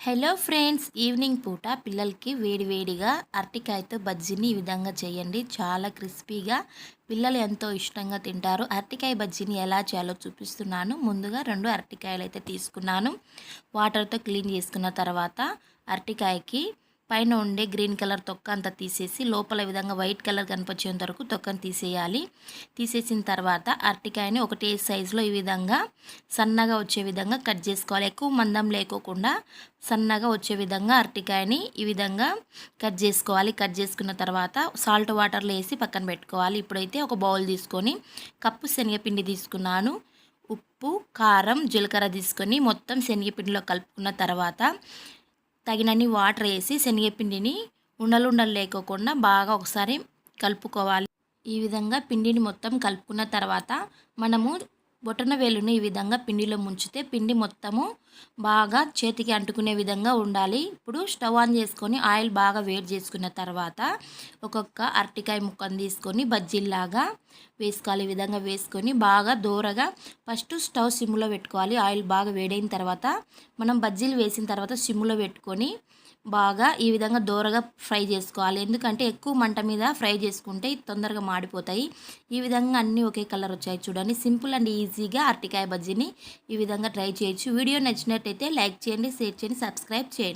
Hello friends evening పూట పిల్లలకి వేడివేడిగా అరటికాయతో బజ్జీని ఈ విధంగా చేయండి. చాలా క్రిస్పీగా పిల్లలు ఎంతో ఇష్టంగా తింటారు. అరటికాయ బజ్జీని ఎలా చేయాలో చూపిస్తున్నాను. ముందుగా రెండు అరటికాయలు అయితే తీసుకున్నాను వాటర్తో క్లీన్ చేసుకున్న తర్వాత అరటికాయకి పైన ఉండే గ్రీన్ కలర్ తొక్క అంతా తీసేసి లోపల విధంగా వైట్ కలర్ కనిపించేంత వరకు తొక్కను తీసేయాలి. తీసేసిన తర్వాత అరటికాయని ఒకటే సైజులో ఈ విధంగా సన్నగా వచ్చే విధంగా కట్ చేసుకోవాలి. ఎక్కువ మందం లేకోకుండా సన్నగా వచ్చే విధంగా అరటికాయని ఈ విధంగా కట్ చేసుకోవాలి. కట్ చేసుకున్న తర్వాత సాల్ట్ వాటర్లో వేసి పక్కన పెట్టుకోవాలి. ఇప్పుడైతే ఒక బౌల్ తీసుకొని కప్పు శనగపిండి తీసుకున్నాను. ఉప్పు కారం జీలకర్ర తీసుకొని మొత్తం శనగపిండిలో కలుపుకున్న తర్వాత తగినన్ని వాటర్ వేసి శనగపిండిని ఉండలు ఉండలు లేకోకుండా బాగా ఒకసారి కలుపుకోవాలి. ఈ విధంగా పిండిని మొత్తం కలుపుకున్న తర్వాత మనము బొటనవేలుని ఈ విధంగా పిండిలో ముంచితే పిండి మొత్తము బాగా చేతికి అంటుకునే విధంగా ఉండాలి. ఇప్పుడు స్టవ్ ఆన్ చేసుకొని ఆయిల్ బాగా వేడి చేసుకున్న తర్వాత ఒక్కొక్క అరటికాయ ముక్కను తీసుకొని బజ్జీల్లాగా వేసుకోవాలి. ఈ విధంగా వేసుకొని బాగా దూరగా ఫస్ట్ స్టవ్ సిమ్లో పెట్టుకోవాలి. ఆయిల్ బాగా వేడైన తర్వాత మనం బజ్జీలు వేసిన తర్వాత సిమ్లో పెట్టుకొని బాగా ఈ విధంగా దూరగా ఫ్రై చేసుకోవాలి. ఎందుకంటే ఎక్కువ మంట మీద ఫ్రై చేసుకుంటే తొందరగా మాడిపోతాయి. ఈ విధంగా అన్నీ ఒకే కలర్ వచ్చాయి చూడండి. సింపుల్ అండ్ ఈజీగా అరటికాయ బజ్జీని ఈ విధంగా ట్రై చేయొచ్చు. వీడియో నచ్చినట్టయితే లైక్ చేయండి షేర్ చేయండి సబ్స్క్రైబ్ చేయండి.